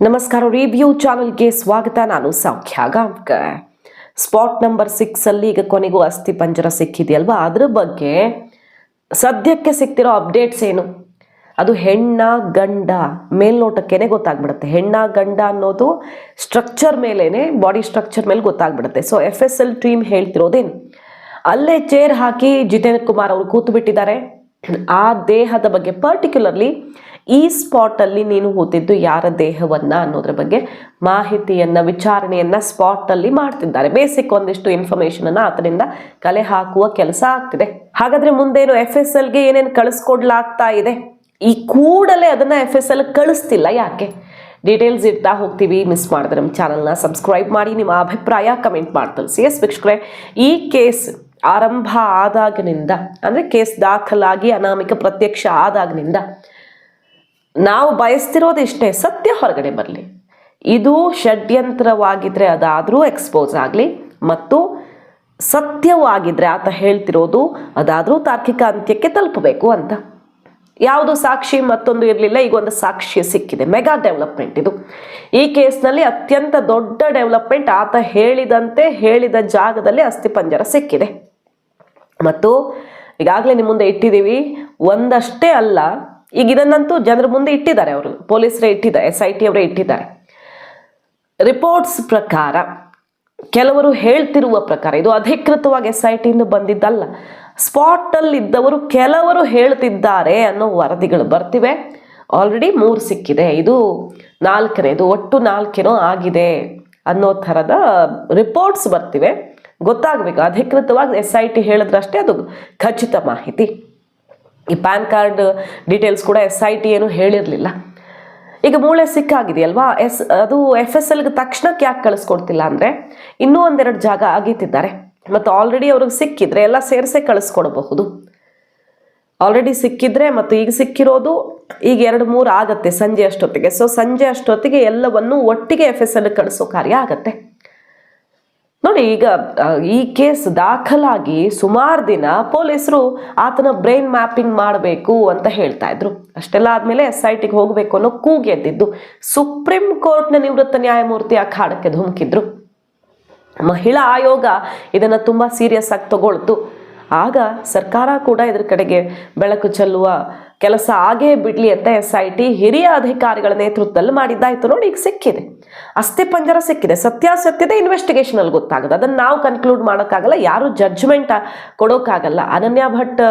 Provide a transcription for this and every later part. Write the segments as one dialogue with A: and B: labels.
A: ನಮಸ್ಕಾರ ರಿವ್ಯೂ ಚಾನೆಲ್ಗೆ ಸ್ವಾಗತ, ನಾನು ಸೌಖ್ಯ ಗಾಂವ್ಕರ್. ಸ್ಪಾಟ್ ನಂಬರ್ ಸಿಕ್ಸ್ ಅಲ್ಲಿ ಈಗ ಕೊನೆಗೂ ಅಸ್ಥಿ ಪಂಜರ ಸಿಕ್ಕಿದೆಯಲ್ವಾ? ಅದ್ರ ಬಗ್ಗೆ ಸದ್ಯಕ್ಕೆ ಸಿಕ್ತಿರೋ ಅಪ್ಡೇಟ್ಸ್ ಏನು? ಅದು ಹೆಣ್ಣ, ಗಂಡ ಮೇಲ್ನೋಟಕ್ಕೇನೆ ಗೊತ್ತಾಗ್ಬಿಡುತ್ತೆ. ಹೆಣ್ಣ, ಗಂಡ ಅನ್ನೋದು ಸ್ಟ್ರಕ್ಚರ್ ಮೇಲೇನೆ ಬಾಡಿ ಸ್ಟ್ರಕ್ಚರ್ ಮೇಲೆ ಗೊತ್ತಾಗ್ಬಿಡುತ್ತೆ. So F S L team ಹೇಳ್ತಿರೋದೇನು? ಅಲ್ಲೇ ಚೇರ್ ಹಾಕಿ ಜಿತೇಂದ್ರ ಕುಮಾರ್ ಅವರು ಕೂತು ಬಿಟ್ಟಿದ್ದಾರೆ ಆ ದೇಹದ ಬಗ್ಗೆ ಪರ್ಟಿಕ್ಯುಲರ್ಲಿ ಈ ಸ್ಪಾಟಲ್ಲಿ ನೀನು ಹೂತಿದ್ದು ಯಾರ ದೇಹವನ್ನ ಅನ್ನೋದ್ರ ಬಗ್ಗೆ ಮಾಹಿತಿಯನ್ನ, ವಿಚಾರಣೆಯನ್ನ ಸ್ಪಾಟ್ ಅಲ್ಲಿ ಮಾಡ್ತಿದ್ದಾರೆ. ಬೇಸಿಕ್ ಒಂದಿಷ್ಟು ಇನ್ಫಾರ್ಮೇಶನ್ ಅನ್ನ ಅದರಿಂದ ಕಲೆ ಹಾಕುವ ಕೆಲಸ ಆಗ್ತಿದೆ. ಹಾಗಾದ್ರೆ ಮುಂದೇನು ಎಫ್ ಎಸ್ ಎಲ್ಗೆ ಏನೇನು ಕಳಿಸ್ಕೊಡ್ಲಾಗ್ತಾ ಇದೆ? ಈ ಕೂಡಲೇ ಅದನ್ನ ಎಫ್ ಎಸ್ ಎಲ್ ಕಳಿಸ್ತಿಲ್ಲ ಯಾಕೆ? ಡೀಟೇಲ್ಸ್ ಇಡ್ತಾ ಹೋಗ್ತೀವಿ. ಮಿಸ್ ಮಾಡಿದ್ರೆ ನಮ್ಮ ಚಾನಲ್ನ ಸಬ್ಸ್ಕ್ರೈಬ್ ಮಾಡಿ, ನಿಮ್ಮ ಅಭಿಪ್ರಾಯ ಕಮೆಂಟ್ ಮಾಡಿ ಸಿ ಎಸ್ ವೀಕ್ಷಕರೇ, ಈ ಕೇಸ್ ಆರಂಭ ಆದಾಗಿನಿಂದ, ಅಂದರೆ ಕೇಸ್ ದಾಖಲಾಗಿ ಅನಾಮಿಕ ಪ್ರತ್ಯಕ್ಷ ಆದಾಗಿನಿಂದ ನಾವು ಬಯಸ್ತಿರೋದು ಇಷ್ಟೇ, ಸತ್ಯ ಹೊರಗಡೆ ಬರಲಿ. ಇದು ಷಡ್ಯಂತ್ರವಾಗಿದ್ರೆ ಅದಾದರೂ ಎಕ್ಸ್ಪೋಸ್ ಆಗಲಿ, ಮತ್ತು ಸತ್ಯವಾಗಿದ್ರೆ ಆತ ಹೇಳ್ತಿರೋದು ಅದಾದರೂ ತಾರ್ಕಿಕ ಅಂತ್ಯಕ್ಕೆ ತಲುಪಬೇಕು ಅಂತ. ಯಾವುದು ಸಾಕ್ಷಿ ಮತ್ತೊಂದು ಇರಲಿಲ್ಲ ಈಗ ಒಂದು ಸಾಕ್ಷಿ ಸಿಕ್ಕಿದೆ, ಮೆಗಾ ಡೆವಲಪ್ಮೆಂಟ್ ಇದು. ಈ ಕೇಸ್ನಲ್ಲಿ ಅತ್ಯಂತ ದೊಡ್ಡ ಡೆವಲಪ್ಮೆಂಟ್ ಆತ ಹೇಳಿದಂತೆ ಹೇಳಿದ ಜಾಗದಲ್ಲಿ ಅಸ್ಥಿಪಂಜರ ಸಿಕ್ಕಿದೆ. ಮತ್ತು ಈಗಾಗಲೇ ನಿಮ್ಮ ಮುಂದೆ ಇಟ್ಟಿದ್ದೀವಿ, ಒಂದಷ್ಟೇ ಅಲ್ಲ ಈಗ ಇದನ್ನಂತೂ ಜನರ ಮುಂದೆ ಇಟ್ಟಿದ್ದಾರೆ ಅವರು. ಪೊಲೀಸರೇ ಇಟ್ಟಿದ್ದಾರೆ ಎಸ್ ಐ ಟಿ ಅವರೇ ಇಟ್ಟಿದ್ದಾರೆ. ರಿಪೋರ್ಟ್ಸ್ ಪ್ರಕಾರ, ಕೆಲವರು ಹೇಳ್ತಿರುವ ಪ್ರಕಾರ, ಇದು ಅಧಿಕೃತವಾಗಿ ಎಸ್ ಐ ಟಿಯಿಂದ ಬಂದಿದ್ದಲ್ಲ. ಸ್ಪಾಟಲ್ಲಿ ಇದ್ದವರು ಕೆಲವರು ಹೇಳ್ತಿದ್ದಾರೆ ಅನ್ನೋ ವರದಿಗಳು ಬರ್ತಿವೆ. ಆಲ್ರೆಡಿ ಮೂರು ಸಿಕ್ಕಿದೆ. ಇದು ನಾಲ್ಕನೇದು ಒಟ್ಟು ನಾಲ್ಕೇನೋ ಆಗಿದೆ ಅನ್ನೋ ಥರದ ರಿಪೋರ್ಟ್ಸ್ ಬರ್ತಿವೆ. ಗೊತ್ತಾಗಬೇಕು, ಅಧಿಕೃತವಾಗಿ ಎಸ್ ಐ ಟಿ ಹೇಳಿದ್ರಷ್ಟೇ ಅದು ಖಚಿತ ಮಾಹಿತಿ. ಈ ಪ್ಯಾನ್ ಕಾರ್ಡ್ ಡೀಟೇಲ್ಸ್ ಕೂಡ ಎಸ್ ಐ ಟಿ ಏನು ಹೇಳಿರಲಿಲ್ಲ. ಈಗ ಮೂಳೆ ಸಿಕ್ಕಾಗಿದೆಯಲ್ವಾ? ಎಸ್, ಅದು ಎಫ್ ಎಸ್ ಎಲ್ಗೆ ತಕ್ಷಣಕ್ಕೆ ಯಾಕೆ ಕಳಿಸ್ಕೊಡ್ತಿಲ್ಲ ಅಂದರೆ ಇನ್ನೂ ಒಂದೆರಡು ಜಾಗ ಆಗಿತ್ತಿದ್ದಾರೆ ಮತ್ತು ಆಲ್ರೆಡಿ ಅವ್ರಿಗೆ ಸಿಕ್ಕಿದ್ರೆ ಎಲ್ಲ ಸೇರಿಸೇ ಕಳಿಸ್ಕೊಡಬಹುದು. ಆಲ್ರೆಡಿ ಸಿಕ್ಕಿದ್ರೆ ಮತ್ತು ಈಗ ಸಿಕ್ಕಿರೋದು ಈಗ ಎರಡು ಮೂರು ಆಗತ್ತೆ ಸಂಜೆ ಅಷ್ಟೊತ್ತಿಗೆ. ಸೊ ಸಂಜೆ ಅಷ್ಟೊತ್ತಿಗೆ ಎಲ್ಲವನ್ನು ಒಟ್ಟಿಗೆ ಎಫ್ ಎಸ್ ಎಲ್ ಕಳಿಸೋ ಕಾರ್ಯ ಆಗತ್ತೆ. ನೋಡಿ, ಈಗ ಈ ಕೇಸ್ ದಾಖಲಾಗಿ ಸುಮಾರು ದಿನ ಪೊಲೀಸರು ಆತನ ಬ್ರೈನ್ ಮ್ಯಾಪಿಂಗ್ ಮಾಡಬೇಕು ಅಂತ ಹೇಳ್ತಾ ಇದ್ರು. ಅಷ್ಟೆಲ್ಲ ಆದ್ಮೇಲೆ ಎಸ್ ಐ ಟಿಗೆ ಹೋಗಬೇಕು ಅನ್ನೋ ಕೂಗೆದ್ದಿದ್ದು ಸುಪ್ರೀಂ ಕೋರ್ಟ್ನ ನಿವೃತ್ತ ನ್ಯಾಯಮೂರ್ತಿ ಅಖಾಡಕ್ಕೆ ಧುಮುಕಿದ್ರು. ಮಹಿಳಾ ಆಯೋಗ ಇದನ್ನು ತುಂಬ ಸೀರಿಯಸ್ ಆಗಿ ತಗೊಳ್ತು. ಆಗ ಸರ್ಕಾರ ಕೂಡ ಇದ್ರ ಕಡೆಗೆ ಬೆಳಕು ಚೆಲ್ಲುವ ಕೆಲಸ ಆಗೇ ಬಿಡ್ಲಿ ಅಂತ ಎಸ್ ಐ ಟಿ ಹಿರಿಯ ಅಧಿಕಾರಿಗಳ ನೇತೃತ್ವದಲ್ಲಿ ಮಾಡಿದ್ದಾಯ್ತು ನೋಡಿ, ಈಗ ಸಿಕ್ಕಿದೆ. ಅಸ್ಥಿ ಪಂಜರ ಸಿಕ್ಕಿದೆ. ಸತ್ಯಾಸತ್ಯದ ಇನ್ವೆಸ್ಟಿಗೇಷನ್ ಅಲ್ಲಿ ಗೊತ್ತಾಗುತ್ತೆ ಅದನ್ನು ನಾವು ಕನ್ಕ್ಲೂಡ್ ಮಾಡೋಕ್ಕಾಗಲ್ಲ, ಯಾರು ಜಡ್ಜ್ಮೆಂಟ್ ಕೊಡೋಕ್ಕಾಗಲ್ಲ. ಅನನ್ಯ ಭಟ್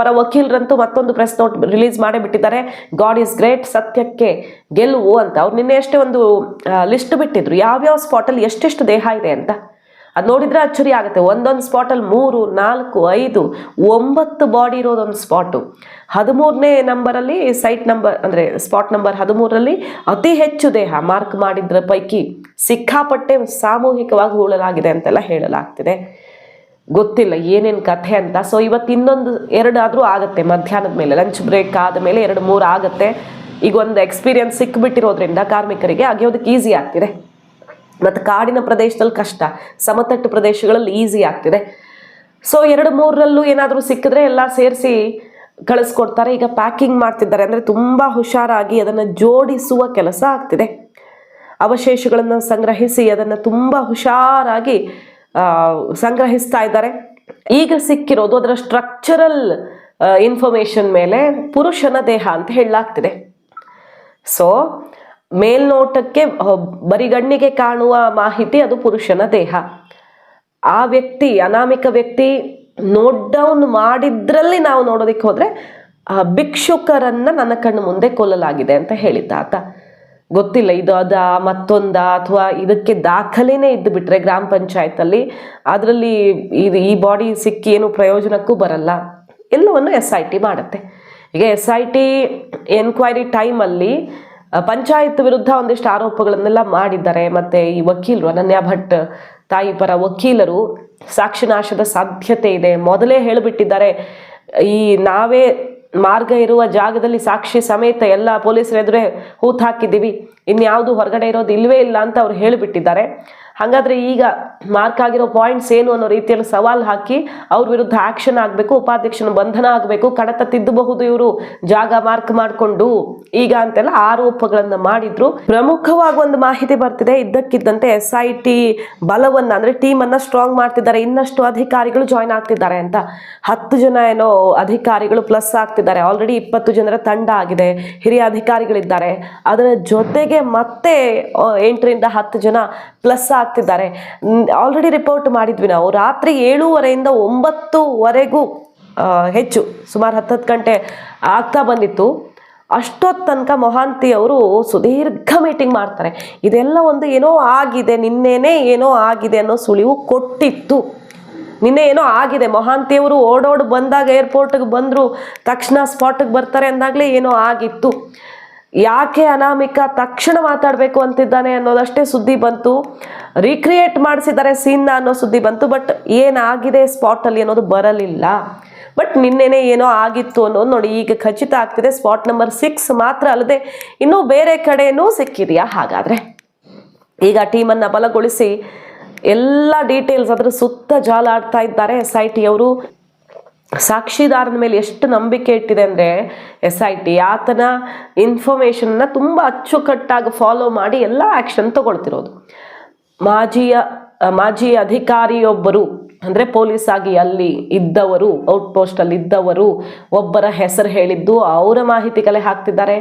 A: ಪರ ವಕೀಲರಂತೂ ಮತ್ತೊಂದು ಪ್ರೆಸ್ ನೋಟ್ ರಿಲೀಸ್ ಮಾಡೇ ಬಿಟ್ಟಿದ್ದಾರೆ. ಗಾಡ್ ಇಸ್ ಗ್ರೇಟ್ ಸತ್ಯಕ್ಕೆ ಗೆಲುವು ಅಂತ. ಅವ್ರು ನಿನ್ನೆ ಅಷ್ಟೇ ಒಂದು ಲಿಸ್ಟ್ ಬಿಟ್ಟಿದ್ರು. ಯಾವ್ಯಾವ ಸ್ಪಾಟಲ್ಲಿ ಎಷ್ಟೆಷ್ಟು ದೇಹ ಇದೆ ಅಂತ. ಅದು ನೋಡಿದ್ರೆ ಅಚ್ಚರಿ ಆಗುತ್ತೆ. ಒಂದೊಂದು ಸ್ಪಾಟಲ್ಲಿ ಮೂರು, ನಾಲ್ಕು, ಐದು, ಒಂಬತ್ತು ಬಾಡಿ ಇರೋದೊಂದು ಸ್ಪಾಟು ಹದಿಮೂರನೇ ನಂಬರಲ್ಲಿ ಸೈಟ್ ನಂಬರ್ ಅಂದರೆ ಸ್ಪಾಟ್ ನಂಬರ್ ಹದಿಮೂರರಲ್ಲಿ ಅತಿ ಹೆಚ್ಚು ದೇಹ ಮಾರ್ಕ್ ಮಾಡಿದ್ರ ಪೈಕಿ ಸಿಕ್ಕಾಪಟ್ಟೆ ಸಾಮೂಹಿಕವಾಗಿ ಹೂಳಲಾಗಿದೆ ಅಂತೆಲ್ಲ ಹೇಳಲಾಗ್ತಿದೆ. ಗೊತ್ತಿಲ್ಲ ಏನೇನು ಕಥೆ ಅಂತ. ಸೊ ಇವತ್ತು ಇನ್ನೊಂದು ಎರಡಾದರೂ ಆಗುತ್ತೆ ಮಧ್ಯಾಹ್ನದ ಮೇಲೆ. ಲಂಚ್ ಬ್ರೇಕ್ ಆದ ಮೇಲೆ ಎರಡು, ಮೂರು ಆಗುತ್ತೆ. ಈಗ ಒಂದು ಎಕ್ಸ್ಪೀರಿಯನ್ಸ್ ಸಿಕ್ಬಿಟ್ಟಿರೋದ್ರಿಂದ ಕಾರ್ಮಿಕರಿಗೆ ಅಗೆಯೋದಕ್ಕೆ ಈಸಿ ಆಗ್ತಿದೆ. ಮತ್ತು ಕಾಡಿನ ಪ್ರದೇಶದಲ್ಲಿ ಕಷ್ಟ, ಸಮತಟ್ಟು ಪ್ರದೇಶಗಳಲ್ಲಿ ಈಸಿ ಆಗ್ತಿದೆ. ಸೊ ಎರಡು ಮೂರರಲ್ಲೂ ಏನಾದರೂ ಸಿಕ್ಕಿದ್ರೆ ಎಲ್ಲ ಸೇರಿಸಿ ಕಳಿಸ್ಕೊಡ್ತಾರೆ. ಈಗ ಪ್ಯಾಕಿಂಗ್ ಮಾಡ್ತಿದ್ದಾರೆ ಅಂದರೆ ತುಂಬ ಹುಷಾರಾಗಿ ಅದನ್ನು ಜೋಡಿಸುವ ಕೆಲಸ ಆಗ್ತಿದೆ. ಅವಶೇಷಗಳನ್ನು ಸಂಗ್ರಹಿಸಿ ಅದನ್ನು ತುಂಬ ಹುಷಾರಾಗಿ ಸಂಗ್ರಹಿಸ್ತಾ ಇದ್ದಾರೆ. ಈಗ ಸಿಕ್ಕಿರೋದು ಅದರ ಸ್ಟ್ರಕ್ಚರಲ್ ಇನ್ಫಾರ್ಮೇಶನ್ ಮೇಲೆ ಪುರುಷನ ದೇಹ ಅಂತ ಹೇಳಲಾಗ್ತಿದೆ. ಸೊ ಮೇಲ್ನೋಟಕ್ಕೆ ಬರಿಗಣ್ಣಿಗೆ ಕಾಣುವ ಮಾಹಿತಿ ಅದು ಪುರುಷನ ದೇಹ. ಆ ವ್ಯಕ್ತಿ, ಅನಾಮಿಕ ವ್ಯಕ್ತಿ ನೋಟ್ ಡೌನ್ ಮಾಡಿದ್ರಲ್ಲಿ ನಾವು ನೋಡೋದಕ್ಕೆ ಹೋದ್ರೆ ಭಿಕ್ಷುಕರನ್ನ ನನ್ನ ಕಣ್ಣು ಮುಂದೆ ಕೊಲ್ಲಲಾಗಿದೆ ಅಂತ ಹೇಳಿದ್ದ ಆತ ಗೊತ್ತಿಲ್ಲ, ಇದು ಅದ, ಮತ್ತೊಂದ, ಅಥವಾ ಇದಕ್ಕೆ ದಾಖಲೆನೇ ಇದ್ದು ಬಿಟ್ರೆ ಗ್ರಾಮ ಪಂಚಾಯತಲ್ಲಿ ಅದರಲ್ಲಿ ಇದು ಈ ಬಾಡಿ ಸಿಕ್ಕಿ ಏನು ಪ್ರಯೋಜನಕ್ಕೂ ಬರಲ್ಲ. ಎಲ್ಲವನ್ನು ಎಸ್ ಐ ಟಿ ಮಾಡುತ್ತೆ. ಈಗ ಎಸ್ ಐ ಟಿ ಎನ್ಕ್ವೈರಿ ಟೈಮಲ್ಲಿ ಪಂಚಾಯತ್ ವಿರುದ್ಧ ಒಂದಿಷ್ಟು ಆರೋಪಗಳನ್ನೆಲ್ಲ ಮಾಡಿದ್ದಾರೆ. ಮತ್ತೆ ಈ ವಕೀಲರು, ಅನನ್ಯ ಭಟ್ ತಾಯಿ ಪರ ವಕೀಲರು ಸಾಕ್ಷಿನಾಶದ ಸಾಧ್ಯತೆ ಇದೆ. ಮೊದಲೇ ಹೇಳಿಬಿಟ್ಟಿದ್ದಾರೆ, ಈ ನಾವೇ ಮಾರ್ಗ ಇರುವ ಜಾಗದಲ್ಲಿ ಸಾಕ್ಷಿ ಸಮೇತ ಎಲ್ಲ ಪೊಲೀಸರ ಎದುರೇ ಹೂತ್ ಹಾಕಿದ್ದೀವಿ ಇನ್ಯಾವುದು ಹೊರಗಡೆ ಇರೋದು ಇಲ್ಲವೇ ಇಲ್ಲ ಅಂತ ಅವ್ರು ಹೇಳಿಬಿಟ್ಟಿದ್ದಾರೆ. ಹಾಗಾದ್ರೆ ಈಗ ಮಾರ್ಕ್ ಆಗಿರೋ ಪಾಯಿಂಟ್ಸ್ ಏನು ಅನ್ನೋ ರೀತಿಯಲ್ಲಿ ಸವಾಲ್ ಹಾಕಿ ಅವ್ರ ವಿರುದ್ಧ ಆಕ್ಷನ್ ಆಗಬೇಕು, ಉಪಾಧ್ಯಕ್ಷನ ಬಂಧನ ಆಗಬೇಕು, ಕಡತ ತಿದ್ದಬಹುದು ಇವರು, ಜಾಗ ಮಾರ್ಕ್ ಮಾಡಿಕೊಂಡು. ಈಗ ಅಂತೆಲ್ಲ ಆರೋಪಗಳನ್ನ ಮಾಡಿದ್ರು. ಪ್ರಮುಖವಾಗಿ ಒಂದು ಮಾಹಿತಿ ಬರ್ತಿದೆ, ಇದ್ದಕ್ಕಿದ್ದಂತೆ ಎಸ್ ಐ ಟಿ ಬಲವನ್ನ, ಅಂದ್ರೆ ಟೀಮ್ ಅನ್ನ ಸ್ಟ್ರಾಂಗ್ ಮಾಡ್ತಿದ್ದಾರೆ. ಇನ್ನಷ್ಟು ಅಧಿಕಾರಿಗಳು ಜಾಯ್ನ್ ಆಗ್ತಿದ್ದಾರೆ ಅಂತ. ಹತ್ತು ಜನ ಏನೋ ಅಧಿಕಾರಿಗಳು ಪ್ಲಸ್ ಆಗ್ತಿದ್ದಾರೆ. ಆಲ್ರೆಡಿ ಇಪ್ಪತ್ತು ಜನರ ತಂಡ ಆಗಿದೆ. ಹಿರಿಯ ಅಧಿಕಾರಿಗಳಿದ್ದಾರೆ. ಅದರ ಜೊತೆಗೆ ಮತ್ತೆ ಎಂಟರಿಂದ ಹತ್ತು ಜನ ಪ್ಲಸ್ ಆಗ್ತಿದ್ದಾರೆ. ಆಲ್ರೆಡಿ ರಿಪೋರ್ಟ್ ಮಾಡಿದ್ವಿ ನಾವು. ರಾತ್ರಿ ಏಳೂವರೆಯಿಂದ ಒಂಬತ್ತುವರೆಗೂ ಹೆಚ್ಚು, ಸುಮಾರು ಹತ್ತತ್ತು ಗಂಟೆ ಆಗ್ತಾ ಬಂದಿತ್ತು. ಅಷ್ಟೊತ್ತು ತನಕ ಮೊಹಾಂತಿ ಅವರು ಸುದೀರ್ಘ ಮೀಟಿಂಗ್ ಮಾಡ್ತಾರೆ. ಇದೆಲ್ಲ ಒಂದು ಏನೋ ಆಗಿದೆ, ನಿನ್ನೆನೇ ಏನೋ ಆಗಿದೆ ಅನ್ನೋ ಸುಳಿವು ಕೊಟ್ಟಿತ್ತು. ನಿನ್ನೆ ಏನೋ ಆಗಿದೆ, ಮೊಹಾಂತಿಯವರು ಓಡೋಡ್ ಬಂದಾಗ ಏರ್ಪೋರ್ಟ್ಗೆ ಬಂದರು, ತಕ್ಷಣ ಸ್ಪಾಟಿಗೆ ಬರ್ತಾರೆ ಅಂದಾಗಲೇ ಏನೋ ಆಗಿತ್ತು. ಯಾಕೆ ಅನಾಮಿಕ ತಕ್ಷಣ ಮಾತಾಡಬೇಕು ಅಂತಿದ್ದಾನೆ ಅನ್ನೋದಷ್ಟೇ ಸುದ್ದಿ ಬಂತು. ರೀಕ್ರಿಯೇಟ್ ಮಾಡಿಸಿದ್ದಾರೆ ಸೀನ್ನ ಅನ್ನೋ ಸುದ್ದಿ ಬಂತು ಬಟ್ ಏನಾಗಿದೆ ಸ್ಪಾಟಲ್ಲಿ ಅನ್ನೋದು ಬರಲಿಲ್ಲ. ಬಟ್ ನಿನ್ನೆನೇ ಏನೋ ಆಗಿತ್ತು ಅನ್ನೋದು ನೋಡಿ, ಈಗ ಖಚಿತ ಆಗ್ತಿದೆ ಸ್ಪಾಟ್ ನಂಬರ್ ಸಿಕ್ಸ್ ಮಾತ್ರ ಅಲ್ಲದೆ ಇನ್ನೂ ಬೇರೆ ಕಡೆಯೂ ಸಿಕ್ಕಿದೆಯಾ ಹಾಗಾದರೆ? ಈಗ ಟೀಮನ್ನು ಬಲಗೊಳಿಸಿ ಎಲ್ಲ ಡೀಟೇಲ್ಸ್ ಅದರ ಸುತ್ತ ಜಾಲಾಡ್ತಾ ಇದ್ದಾರೆ ಎಸ್ ಐ ಟಿ ಅವರು. ಸಾಕ್ಷಿದಾರನ ಮೇಲೆ ಎಷ್ಟು ನಂಬಿಕೆ ಇಟ್ಟಿದೆ ಅಂದರೆ ಎಸ್ ಐ ಟಿ, ಆತನ ಇನ್ಫಾರ್ಮೇಷನ್ನ ತುಂಬ ಅಚ್ಚುಕಟ್ಟಾಗಿ ಫಾಲೋ ಮಾಡಿ ಎಲ್ಲ ಆ್ಯಕ್ಷನ್ ತಗೊಳ್ತಿರೋದು. ಮಾಜಿಯ ಮಾಜಿ ಅಧಿಕಾರಿಯೊಬ್ಬರು, ಅಂದರೆ ಪೊಲೀಸ್ ಆಗಿ ಅಲ್ಲಿ ಇದ್ದವರು ಔಟ್ ಪೋಸ್ಟಲ್ಲಿ ಇದ್ದವರು, ಒಬ್ಬರ ಹೆಸರು ಹೇಳಿದ್ದು ಅವರ ಮಾಹಿತಿ ಕಲೆ ಹಾಕ್ತಿದ್ದಾರೆ.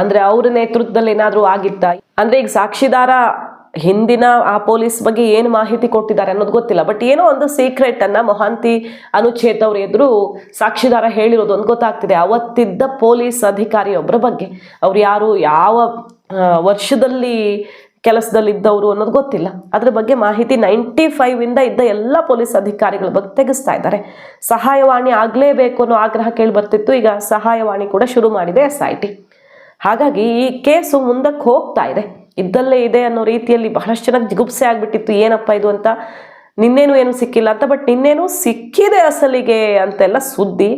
A: ಅಂದರೆ ಅವರ ನೇತೃತ್ವದಲ್ಲಿ ಏನಾದರೂ ಆಗಿತ್ತಾ? ಅಂದರೆ ಈಗ ಸಾಕ್ಷಿದಾರ ಹಿಂದಿನ ಆ ಪೊಲೀಸ್ ಬಗ್ಗೆ ಏನು ಮಾಹಿತಿ ಕೊಟ್ಟಿದ್ದಾರೆ ಅನ್ನೋದು ಗೊತ್ತಿಲ್ಲ. ಬಟ್ ಏನೋ ಒಂದು ಸೀಕ್ರೆಟ್ ಅನ್ನ ಮೊಹಾಂತಿ ಅನುಚ್ಛೇದ್ ಅವ್ರ ಎದುರು ಸಾಕ್ಷಿದಾರ ಹೇಳಿರೋದು ಒಂದು ಗೊತ್ತಾಗ್ತಿದೆ. ಅವತ್ತಿದ್ದ ಪೊಲೀಸ್ ಅಧಿಕಾರಿಯೊಬ್ಬರ ಬಗ್ಗೆ. ಅವ್ರು ಯಾರು, ಯಾವ ವರ್ಷದಲ್ಲಿ ಕೆಲಸದಲ್ಲಿದ್ದವರು ಅನ್ನೋದು ಗೊತ್ತಿಲ್ಲ. ಅದ್ರ ಬಗ್ಗೆ ಮಾಹಿತಿ ನೈಂಟಿ ಫೈವ್ ಇಂದ ಇದ್ದ ಎಲ್ಲ ಪೊಲೀಸ್ ಅಧಿಕಾರಿಗಳ ಬಗ್ಗೆ ತೆಗೆಸ್ತಾ ಇದ್ದಾರೆ. ಸಹಾಯವಾಣಿ ಆಗಲೇಬೇಕು ಅನ್ನೋ ಆಗ್ರಹ ಕೇಳಿ ಬರ್ತಿತ್ತು. ಈಗ ಸಹಾಯವಾಣಿ ಕೂಡ ಶುರು ಮಾಡಿದೆ ಎಸ್ ಹಾಗಾಗಿ ಈ ಕೇಸು ಮುಂದಕ್ಕೆ ಹೋಗ್ತಾ ಇದೆ. ಇದ್ದಲ್ಲೇ ಇದೆ ಅನ್ನೋ ರೀತಿಯಲ್ಲಿ ಬಹಳಷ್ಟು ಚೆನ್ನಾಗಿ ಜಿಗುಪ್ಸೆ ಆಗಿಬಿಟ್ಟಿತ್ತು, ಏನಪ್ಪ ಇದು ಅಂತ. ನಿನ್ನೇನು ಏನು ಸಿಕ್ಕಿಲ್ಲ ಅಂತ, ಬಟ್ ನಿನ್ನೇನು ಸಿಕ್ಕಿದೆ ಅಸಲಿಗೆ ಅಂತೆಲ್ಲ ಸುದ್ದಿ.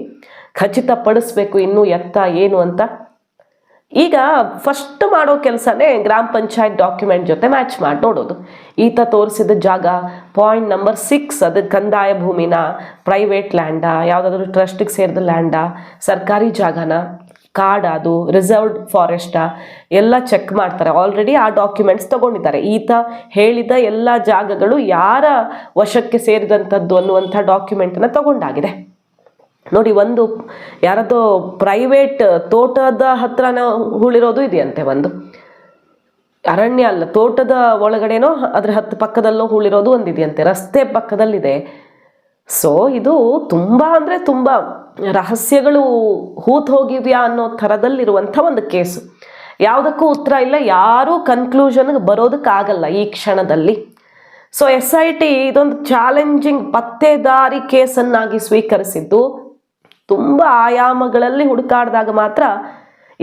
A: ಖಚಿತಪಡಿಸ್ಬೇಕು ಇನ್ನೂ ಎತ್ತ ಏನು ಅಂತ. ಈಗ ಫಸ್ಟ್ ಮಾಡೋ ಕೆಲಸನೇ ಗ್ರಾಮ ಪಂಚಾಯತ್ ಡಾಕ್ಯುಮೆಂಟ್ ಜೊತೆ ಮ್ಯಾಚ್ ಮಾಡಿ ನೋಡೋದು. ಈತ ತೋರಿಸಿದ ಜಾಗ ಪಾಯಿಂಟ್ ನಂಬರ್ ಸಿಕ್ಸ್ ಅದು ಕಂದಾಯ ಭೂಮಿನ ಪ್ರೈವೇಟ್ ಲ್ಯಾಂಡಾ ಯಾವುದಾದ್ರೂ ಟ್ರಸ್ಟಿಗೆ ಸೇರಿದ ಲ್ಯಾಂಡಾ ಸರ್ಕಾರಿ ಜಾಗನ. ಕಾಡ್ ಅದು, ರಿಸರ್ವ್ಡ್ ಫಾರೆಸ್ಟಾ, ಎಲ್ಲ ಚೆಕ್ ಮಾಡ್ತಾರೆ. ಆಲ್ರೆಡಿ ಆ ಡಾಕ್ಯುಮೆಂಟ್ಸ್ ತಗೊಂಡಿದ್ದಾರೆ. ಈತ ಹೇಳಿದ ಎಲ್ಲ ಜಾಗಗಳು ಯಾರ ವಶಕ್ಕೆ ಸೇರಿದಂಥದ್ದು ಅನ್ನುವಂಥ ಡಾಕ್ಯುಮೆಂಟನ್ನು ತಗೊಂಡಾಗಿದೆ. ನೋಡಿ, ಒಂದು ಯಾರದೋ ಪ್ರೈವೇಟ್ ತೋಟದ ಹತ್ರನ ಹುಳಿರೋದು ಇದೆಯಂತೆ ಒಂದು. ಅರಣ್ಯ ಅಲ್ಲ, ತೋಟದ ಒಳಗಡೆನೋ, ಅದ್ರ ಹತ್ತು ಪಕ್ಕದಲ್ಲೋ ಹುಳಿರೋದು ಒಂದಿದೆಯಂತೆ. ರಸ್ತೆ ಪಕ್ಕದಲ್ಲಿದೆ. ಸೊ ಇದು ತುಂಬ ಅಂದರೆ ತುಂಬ ರಹಸ್ಯಗಳು ಹೂತ್ ಹೋಗಿವ್ಯಾ ಅನ್ನೋ ಥರದಲ್ಲಿರುವಂಥ ಒಂದು ಕೇಸು. ಯಾವುದಕ್ಕೂ ಉತ್ತರ ಇಲ್ಲ, ಯಾರೂ ಕನ್ಕ್ಲೂಷನ್ಗೆ ಬರೋದಕ್ಕಾಗಲ್ಲ ಈ ಕ್ಷಣದಲ್ಲಿ. ಸೊ ಎಸ್ ಐ ಟಿ ಇದೊಂದು ಚಾಲೆಂಜಿಂಗ್ ಪತ್ತೆದಾರಿ ಕೇಸನ್ನಾಗಿ ಸ್ವೀಕರಿಸಿದ್ದು. ತುಂಬ ಆಯಾಮಗಳಲ್ಲಿ ಹುಡುಕಾಡಿದಾಗ ಮಾತ್ರ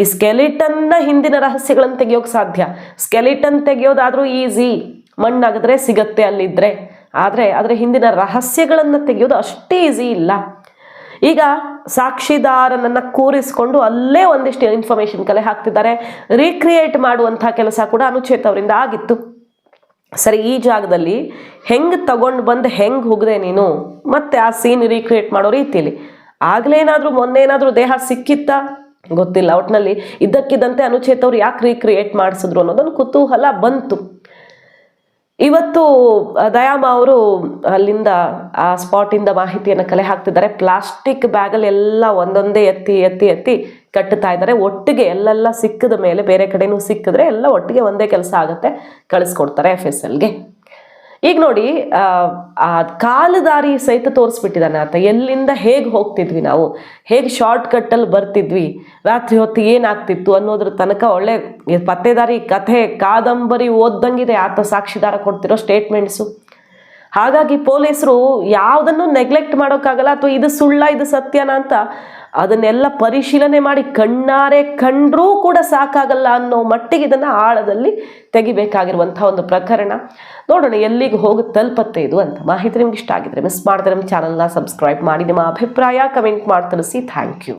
A: ಈ ಸ್ಕೆಲಿಟನ್ನ ಹಿಂದಿನ ರಹಸ್ಯಗಳನ್ನು ತೆಗೆಯೋಕೆ ಸಾಧ್ಯ. ಸ್ಕೆಲಿಟನ್ ತೆಗೆಯೋದಾದರೂ ಈಸಿ ಮಣ್ಣಾಗಿದ್ರೆ ಸಿಗತ್ತೆ ಅಲ್ಲಿದ್ರೆ. ಆದರೆ ಅದರ ಹಿಂದಿನ ರಹಸ್ಯಗಳನ್ನು ತೆಗೆಯೋದು ಅಷ್ಟೇ ಈಸಿ ಇಲ್ಲ. ಈಗ ಸಾಕ್ಷಿದಾರನನ್ನು ಕೂರಿಸಿಕೊಂಡು ಅಲ್ಲೇ ಒಂದಿಷ್ಟು ಇನ್ಫಾರ್ಮೇಶನ್ ಕಲೆ ಹಾಕ್ತಿದ್ದಾರೆ. ರೀಕ್ರಿಯೇಟ್ ಮಾಡುವಂಥ ಕೆಲಸ ಕೂಡ ಅನುಚೇತ್ ಅವರಿಂದ ಆಗಿತ್ತು. ಸರಿ, ಈ ಜಾಗದಲ್ಲಿ ಹೆಂಗೆ ತಗೊಂಡು ಬಂದು ಹೆಂಗೆ ಹೋಗದೆ ನೀನು? ಮತ್ತೆ ಆ ಸೀನ್ ರೀಕ್ರಿಯೇಟ್ ಮಾಡೋ ರೀತಿಯಲ್ಲಿ ಆಗಲೇನಾದರೂ ಮೊನ್ನೆ ಏನಾದರೂ ದೇಹ ಸಿಕ್ಕಿತ್ತ? ಗೊತ್ತಿಲ್ಲ, ಒಟ್ನಲ್ಲಿ ಇದ್ದಕ್ಕಿದ್ದಂತೆ ಅನುಚೇತ್ ಅವ್ರು ಯಾಕೆ ರೀಕ್ರಿಯೇಟ್ ಮಾಡಿಸಿದ್ರು ಅನ್ನೋದೊಂದು ಕುತೂಹಲ ಬಂತು. ಇವತ್ತು ದಯಾಮ ಅವರು ಅಲ್ಲಿಂದ, ಆ ಸ್ಪಾಟಿಂದ ಮಾಹಿತಿಯನ್ನು ಕಲೆ ಹಾಕ್ತಿದ್ದಾರೆ. ಪ್ಲಾಸ್ಟಿಕ್ ಬ್ಯಾಗಲ್ಲಿ ಎಲ್ಲ ಒಂದೊಂದೇ ಎತ್ತಿ ಎತ್ತಿ ಎತ್ತಿ ಕಟ್ಟುತ್ತಾ ಇದ್ದಾರೆ. ಒಟ್ಟಿಗೆ ಎಲ್ಲೆಲ್ಲ ಸಿಕ್ಕಿದ ಮೇಲೆ ಬೇರೆ ಕಡೆನೂ ಸಿಕ್ಕಿದ್ರೆ ಎಲ್ಲ ಒಟ್ಟಿಗೆ ಒಂದೇ ಕೆಲಸ ಆಗುತ್ತೆ. ಕಳಿಸ್ಕೊಡ್ತಾರೆ ಎಫ್ ಎಸ್ ಎಲ್ಗೆ ಈಗ ನೋಡಿ ಆ, ಕಾಲುದಾರಿ ಸಹಿತ ತೋರಿಸ್ಬಿಟ್ಟಿದ್ದಾನೆ ಆತ. ಎಲ್ಲಿಂದ ಹೇಗೆ ಹೋಗ್ತಿದ್ವಿ ನಾವು? ಹೇಗೆ ಶಾರ್ಟ್ ಕಟ್ಟಲ್ಲಿ ಬರ್ತಿದ್ವಿ? ರಾತ್ರಿ ಹೊತ್ತು ಏನಾಗ್ತಿತ್ತು ಅನ್ನೋದ್ರ ತನಕ ಒಳ್ಳೆ ಪತ್ತೆದಾರಿ ಕಥೆ ಕಾದಂಬರಿ ಓದ್ದಂಗಿದೆ ಆತ ಸಾಕ್ಷಿದಾರ ಕೊಡ್ತಿರೋ ಸ್ಟೇಟ್ಮೆಂಟ್ಸು ಹಾಗಾಗಿ ಪೊಲೀಸರು ಯಾವುದನ್ನು ನೆಗ್ಲೆಕ್ಟ್ ಮಾಡೋಕ್ಕಾಗಲ್ಲ ಅಥವಾ ಇದು ಸುಳ್ಳ ಇದು ಸತ್ಯನ ಅಂತ ಅದನ್ನೆಲ್ಲ ಪರಿಶೀಲನೆ ಮಾಡಿ ಕಣ್ಣಾರೆ ಕಂಡರೂ ಕೂಡ ಸಾಕಾಗಲ್ಲ ಅನ್ನೋ ಮಟ್ಟಿಗೆ ಇದನ್ನು ಆಳದಲ್ಲಿ ತೆಗಿಬೇಕಾಗಿರುವಂಥ ಒಂದು ಪ್ರಕರಣ. ನೋಡೋಣ ಎಲ್ಲಿಗೆ ಹೋಗಿ ತಲುಪತ್ತೆ ಇದು ಅಂತ. ಮಾಹಿತಿ ನಿಮ್ಗೆ ಇಷ್ಟ ಆಗಿದ್ರೆ ಮಿಸ್ ಮಾಡಿದ್ರೆ ನಮ್ಮ ಚಾನಲ್ನ ಸಬ್ಸ್ಕ್ರೈಬ್ ಮಾಡಿ. ನಿಮ್ಮ ಅಭಿಪ್ರಾಯ ಕಮೆಂಟ್ ಮಾಡಿ ತಿಳಿಸಿ ಥ್ಯಾಂಕ್ ಯು